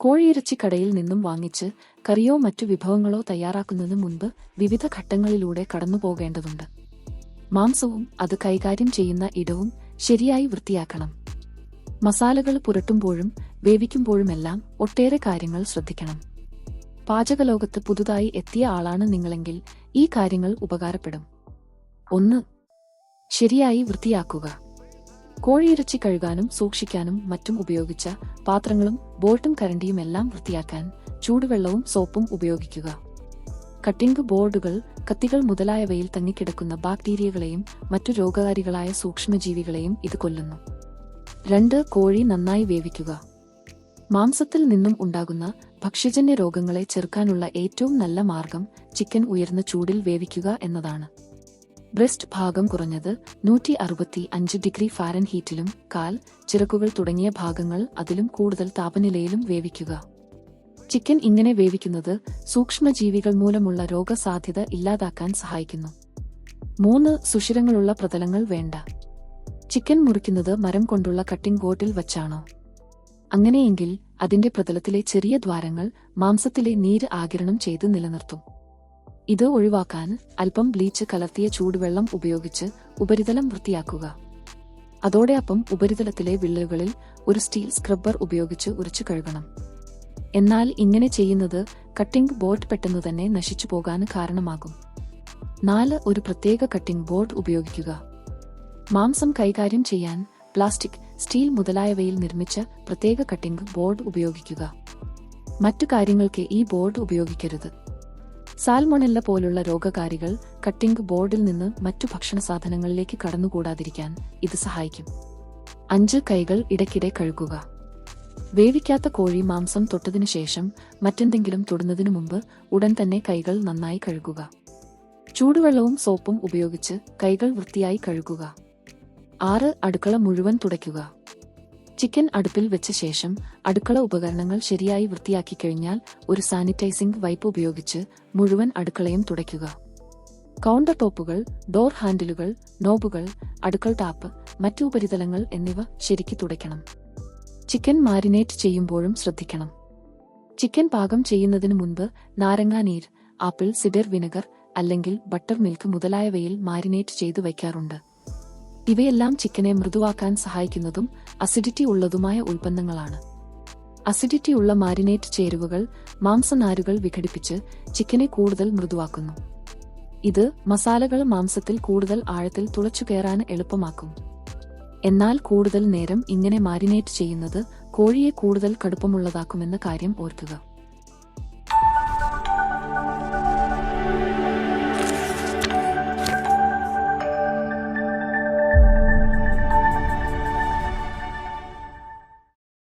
കോഴിയിറച്ചി കടയിൽ നിന്നും വാങ്ങിച്ച് കറിയോ മറ്റു വിഭവങ്ങളോ തയ്യാറാക്കുന്നതിന് മുൻപ് വിവിധ ഘട്ടങ്ങളിലൂടെ കടന്നുപോകേണ്ടതുണ്ട്. മാംസവും അത് കൈകാര്യം ചെയ്യുന്ന ഇടവും ശരിയായി വൃത്തിയാക്കണം. മസാലകൾ പുരട്ടുമ്പോഴും വേവിക്കുമ്പോഴുമെല്ലാം ഒട്ടേറെ കാര്യങ്ങൾ ശ്രദ്ധിക്കണം. പാചകലോകത്ത് പുതുതായി എത്തിയ ആളാണ് നിങ്ങളെങ്കിൽ ഈ കാര്യങ്ങൾ ഉപകാരപ്പെടും. ഒന്ന് ശരിയായി വൃത്തിയാക്കുക. കോഴിയിറച്ചി കഴുകാനും സൂക്ഷിക്കാനും മറ്റും ഉപയോഗിച്ച പാത്രങ്ങളും ബോൾട്ടും കരണ്ടിയും എല്ലാം വൃത്തിയാക്കാൻ ചൂടുവെള്ളവും സോപ്പും ഉപയോഗിക്കുക. കട്ടിംഗ് ബോർഡുകൾ കത്തികൾ മുതലായവയിൽ തങ്ങിക്കിടക്കുന്ന ബാക്ടീരിയകളെയും മറ്റു രോഗകാരികളായ സൂക്ഷ്മജീവികളെയും ഇത് കൊല്ലുന്നു. രണ്ട് കോഴി നന്നായി വേവിക്കുക. മാംസത്തിൽ നിന്നും ഉണ്ടാകുന്ന ഭക്ഷ്യജന്യ രോഗങ്ങളെ ചെറുക്കാനുള്ള ഏറ്റവും നല്ല മാർഗം ചിക്കൻ ഉയർന്ന ചൂടിൽ വേവിക്കുക എന്നതാണ്. ബ്രസ്റ്റ് ഭാഗം കുറഞ്ഞത് നൂറ്റി അറുപത്തി അഞ്ച് ഡിഗ്രി ഫാരൻ ഹീറ്റിലും കാൽ ചിറക്കുകൾ തുടങ്ങിയ ഭാഗങ്ങൾ അതിലും കൂടുതൽ താപനിലയിലും വേവിക്കുക. ചിക്കൻ ഇങ്ങനെ വേവിക്കുന്നത് സൂക്ഷ്മജീവികൾ മൂലമുള്ള രോഗസാധ്യത ഇല്ലാതാക്കാൻ സഹായിക്കുന്നു. മൂന്ന് സുഷിരങ്ങളുള്ള പ്രതലങ്ങൾ വേണ്ട. ചിക്കൻ മുറിക്കുന്നത് മരം കൊണ്ടുള്ള കട്ടിംഗ് ബോർഡിൽ വച്ചാണോ? അങ്ങനെയെങ്കിൽ അതിന്റെ പ്രതലത്തിലെ ചെറിയ ദ്വാരങ്ങൾ മാംസത്തിലെ നീര് ആകിരണം ചെയ്ത് നിലനിർത്തും. ഇത് ഒഴിവാക്കാൻ അല്പം ബ്ലീച്ച് കലർത്തിയ ചൂടുവെള്ളം ഉപയോഗിച്ച് ഉപരിതലം വൃത്തിയാക്കുക. അതോടെ അപ്പം ഉപരിതലത്തിലെ വിള്ളലുകളിൽ ഒരു സ്റ്റീൽ സ്ക്രബ്ബർ ഉപയോഗിച്ച് ഉരച്ചു കഴുകണം. എന്നാൽ ഇങ്ങനെ ചെയ്യുന്നത് കട്ടിംഗ് ബോർഡ് പെട്ടെന്ന് തന്നെ നശിച്ചു പോകാൻ കാരണമാകും. നാല് ഒരു പ്രത്യേക കട്ടിംഗ് ബോർഡ് ഉപയോഗിക്കുക. മാംസം കൈകാര്യം ചെയ്യാൻ പ്ലാസ്റ്റിക് സ്റ്റീൽ മുതലായവയിൽ നിർമ്മിച്ച പ്രത്യേക കട്ടിംഗ് ബോർഡ് ഉപയോഗിക്കുക. മറ്റു കാര്യങ്ങൾക്ക് ഈ ബോർഡ് ഉപയോഗിക്കരുത്. സാൽമൊണെല്ല പോലുള്ള രോഗകാരികൾ കട്ടിംഗ് ബോർഡിൽ നിന്ന് മറ്റു ഭക്ഷണ സാധനങ്ങളിലേക്ക് കടന്നുകൂടാതിരിക്കാൻ ഇത് സഹായിക്കും. അഞ്ച് കൈകൾ ഇടയ്ക്കിടെ കഴുകുക. വേവിക്കാത്ത കോഴി മാംസം തൊട്ടതിനു ശേഷം മറ്റെന്തെങ്കിലും തൊടുന്നതിനു മുമ്പ് ഉടൻ തന്നെ കൈകൾ നന്നായി കഴുകുക. ചൂടുവെള്ളവും സോപ്പും ഉപയോഗിച്ച് കൈകൾ വൃത്തിയായി കഴുകുക. ആറ് അടുക്കള മുഴുവൻ തുടയ്ക്കുക. ചിക്കൻ അടുപ്പിൽ വെച്ച ശേഷം അടുക്കള ഉപകരണങ്ങൾ ശരിയായി വൃത്തിയാക്കി കഴിഞ്ഞാൽ ഒരു സാനിറ്റൈസിംഗ് വൈപ്പ് ഉപയോഗിച്ച് മുഴുവൻ അടുക്കളയും തുടയ്ക്കുക. കൗണ്ടർ ടോപ്പുകൾ ഡോർ ഹാൻഡിലുകൾ നോബുകൾ അടുക്കൾ ടാപ്പ് മറ്റു ഉപരിതലങ്ങൾ എന്നിവ ശരിക്ക് തുടയ്ക്കണം. ചിക്കൻ മാരിനേറ്റ് ചെയ്യുമ്പോഴും ശ്രദ്ധിക്കണം. ചിക്കൻ പാകം ചെയ്യുന്നതിന് മുൻപ് നാരങ്ങാനീർ ആപ്പിൾ സിഡർ വിനെഗർ അല്ലെങ്കിൽ ബട്ടർ മിൽക്ക് മുതലായവയിൽ മാരിനേറ്റ് ചെയ്തു വയ്ക്കാറുണ്ട്. ഇവയെല്ലാം ചിക്കനെ മൃദുവാക്കാൻ സഹായിക്കുന്നതും അസിഡിറ്റി ഉള്ളതുമായ ഉൽപ്പന്നങ്ങളാണ്. അസിഡിറ്റി ഉള്ള മാരിനേറ്റ് ചേരുവകൾ മാംസനാരുകൾ വിഘടിപ്പിച്ച് ചിക്കനെ കൂടുതൽ മൃദുവാക്കുന്നു. ഇത് മസാലകൾ മാംസത്തിൽ കൂടുതൽ ആഴത്തിൽ തുളച്ചു കയറാൻ എളുപ്പമാക്കും. എന്നാൽ കൂടുതൽ നേരം ഇങ്ങനെ മാരിനേറ്റ് ചെയ്യുന്നത് കോഴിയെ കൂടുതൽ കടുപ്പമുള്ളതാക്കുമെന്ന കാര്യം ഓർക്കുക.